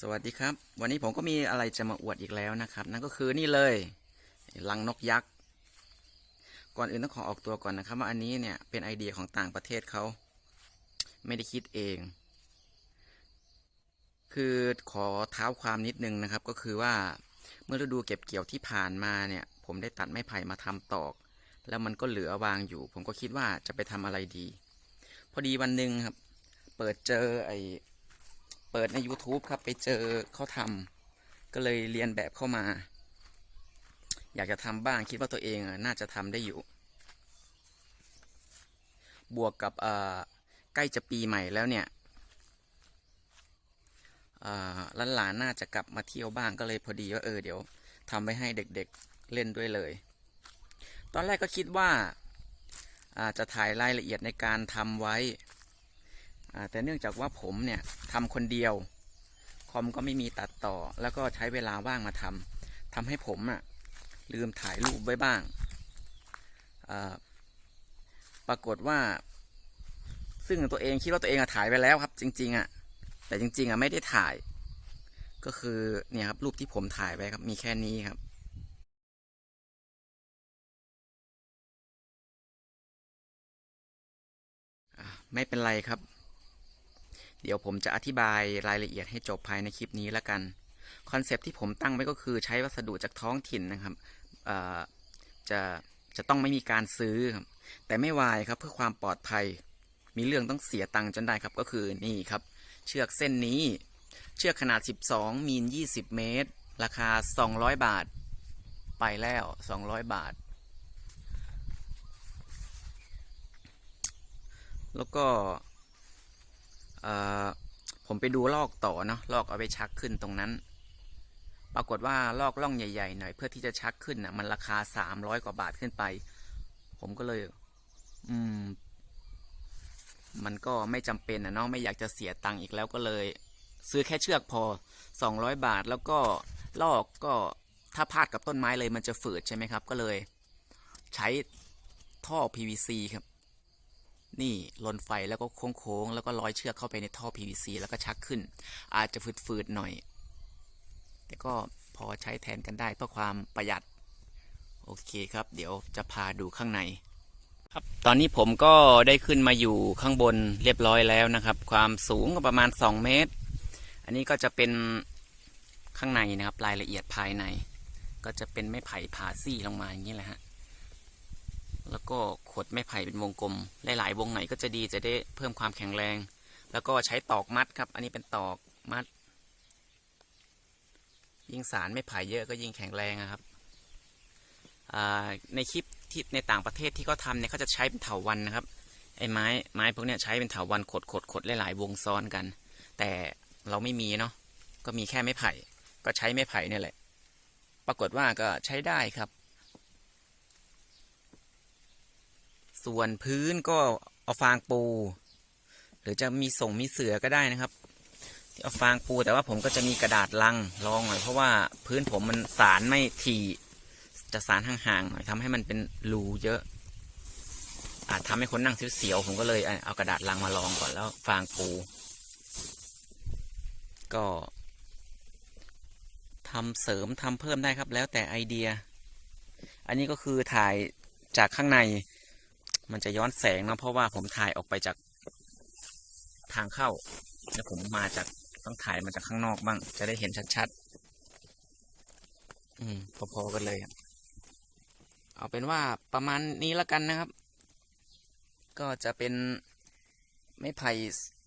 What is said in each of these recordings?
สวัสดีครับ วันนี้ผมก็มีอะไรจะมาอวดอีกแล้วนะครับ นั่นก็คือนี่เลยลังนกยักษ์ ก่อนอื่นต้องขอออกตัวก่อนนะครับว่าอันนี้เนี่ยเป็นไอเดียของต่างประเทศเขา ไม่ได้คิดเอง คือขอเท้าความนิดนึงนะครับ ก็คือว่าเมื่อฤดูเก็บเกี่ยวที่ผ่านมาเนี่ย ผมได้ตัดไม้ไผ่มาทำตอก แล้วมันก็เหลือวางอยู่ ผมก็คิดว่าจะไปทำอะไรดี พอดีวันหนึ่งครับ เปิดเจอไอ เปิดใน YouTube ครับไปเจอเขาทำก็เลยเรียนแบบเข้ามา อยากจะทำบ้างคิดว่าตัวเองน่าจะทำได้อยู่ บวกกับใกล้จะปีใหม่แล้วเนี่ยล้านหลานน่าจะกลับมาเที่ยวบ้างก็เลยพอดีว่าเออเดี๋ยวทำไว้ให้เด็กๆเล่นด้วยเลย ตอนแรกก็คิดว่าอาจะถ่ายรายละเอียดในการทำไว้ แต่เนื่องจากว่าผมเนี่ยทำคนเดียว คอมก็ไม่มีตัดต่อ แล้วก็ใช้เวลาว่างมาทำทำให้ผมอะลืมถ่ายรูปไว้บ้าง ปรากฏว่า ซึ่งตัวเองคิดว่าตัวเองอะถ่ายไว้แล้วครับ จริง ๆอะแต่จริง ๆอะไม่ได้ถ่าย ก็คือเนี่ยครับรูปที่ผมถ่ายไว้ครับมีแค่นี้ครับไม่เป็นไรครับ เดี๋ยวผมจะอธิบายรายละเอียดให้จบภายในคลิปนี้แล้วกัน คอนเซปที่ผมตั้งไว้ก็คือใช้วัสดุจากท้องถิ่นนะครับจะจะต้องไม่มีการซื้อครับแต่ไม่วายครับเพื่อความปลอดภัย มีเรื่องต้องเสียตังค์จนได้ครับก็คือนี่ครับ เชือกเส้นนี้ เชือกขนาด 12 มีล20 เมตร ราคา 200 บาท ไปแล้ว 200 บาท แล้วก็ ผมไปดูลอกต่อเนาะลอกเอาไปชักขึ้นตรงนั้น ปรากฏว่าลอกล่องใหญ่ๆหน่อยเพื่อที่จะชักขึ้นน่ะ มันราคาสามร้อยกว่าบาทขึ้นไป ผมก็เลย อืม มันก็ไม่จำเป็นนะเนาะไม่อยากจะเสียตังค์อีกแล้วก็เลย ซื้อแค่เชือกพอสองร้อยบาทแล้วก็ลอกก็ถ้าพาดกับต้นไม้เลยมันจะฝืดใช่ไหมครับ ก็เลย ใช้ท่อ PVC ครับ นี่ลนไฟแล้วก็โค้งๆแล้วก็ร้อยเชือกเข้าไปในท่อ PVC แล้วก็ชักขึ้น อาจจะฝืดๆหน่อย แต่ก็พอใช้แทนกันได้เพื่อความประหยัด โอเคครับ เดี๋ยวจะพาดูข้างใน ครับตอนนี้ผมก็ได้ขึ้นมาอยู่ข้างบนเรียบร้อยแล้วนะครับ ความสูงก็ประมาณ 2 เมตร อันนี้ก็จะเป็นข้างในนะครับรายละเอียดภายใน ก็จะเป็นไม้ไผ่ผ่าซี่ลงมาอย่างนี้แหละฮะ แล้วก็ขดไม้ไผ่เป็นวงกลม หลาย ๆ วงไหนก็จะดีจะได้เพิ่มความแข็งแรง แล้วก็ใช้ตอกมัดครับ อันนี้เป็นตอกมัด ยิ่งสารไม้ไผ่เยอะก็ยิ่งแข็งแรงอะครับในคลิปที่ในต่างประเทศที่เขาทำเนี่ยเขาจะใช้เป็นเถาวันนะครับไอ้ไม้ไม้พวกเนี้ยใช้เป็นเถาวันขดขดขดหลาย ๆ วงซ้อนกัน แต่เราไม่มีเนาะก็มีแค่ไม้ไผ่ ก็ใช้ไม้ไผ่เนี่ยแหละ ปรากฏว่าก็ใช้ได้ครับ ส่วนพื้นก็เอาฟางปู หรือจะมีส่งมีเสือก็ได้นะครับที่เอาฟางปูแต่ว่าผมก็จะมีกระดาษลังรองหน่อยเพราะว่าพื้นผมมันสารไม่ถี่จะสารห่างๆหน่อยทำให้มันเป็นรูเยอะ อาจทำให้คนนั่งเสียวๆผมก็เลยเอากระดาษลังมารองก่อนแล้วฟางปู ก็ทำเสริมทำเพิ่มได้ครับแล้วแต่ไอเดีย อันนี้ก็คือถ่ายจากข้างใน มันจะย้อนแสงเนะเพราะว่าผมถ่ายออกไปจากทางเข้า แล้วผมมาจากต้องถ่ายมาจากข้างนอกบ้าง จะได้เห็นชัดๆ อืม พอๆกันเลยเอาเป็นว่าประมาณนี้แล้วกันนะครับ ก็จะเป็นไม้ไผ่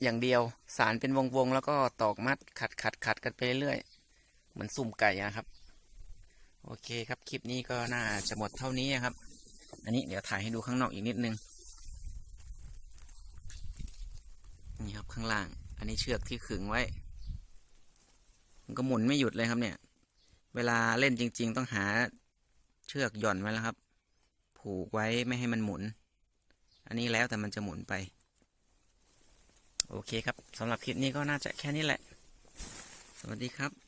อย่างเดียว สารเป็นวงๆ แล้วก็ตอกมัดขัดขัดขัดกันไปเรื่อยๆ เหมือนสุ่มไก่นะครับ โอเคครับ คลิปนี้ก็น่าจะหมดเท่านี้ครับ อันนี้เดี๋ยวถ่ายให้ดูข้างนอกอีกนิดนึง นี่ครับข้างล่าง อันนี้เชือกที่ขึงไว้ มันก็หมุนไม่หยุดเลยครับเนี่ย เวลาเล่นจริง ๆ ต้องหาเชือกหย่อนไว้แล้วครับ ผูกไว้ไม่ให้มันหมุน อันนี้แล้วแต่มันจะหมุนไป โอเคครับสำหรับคลิปนี้ก็น่าจะแค่นี้แหละ สวัสดีครับ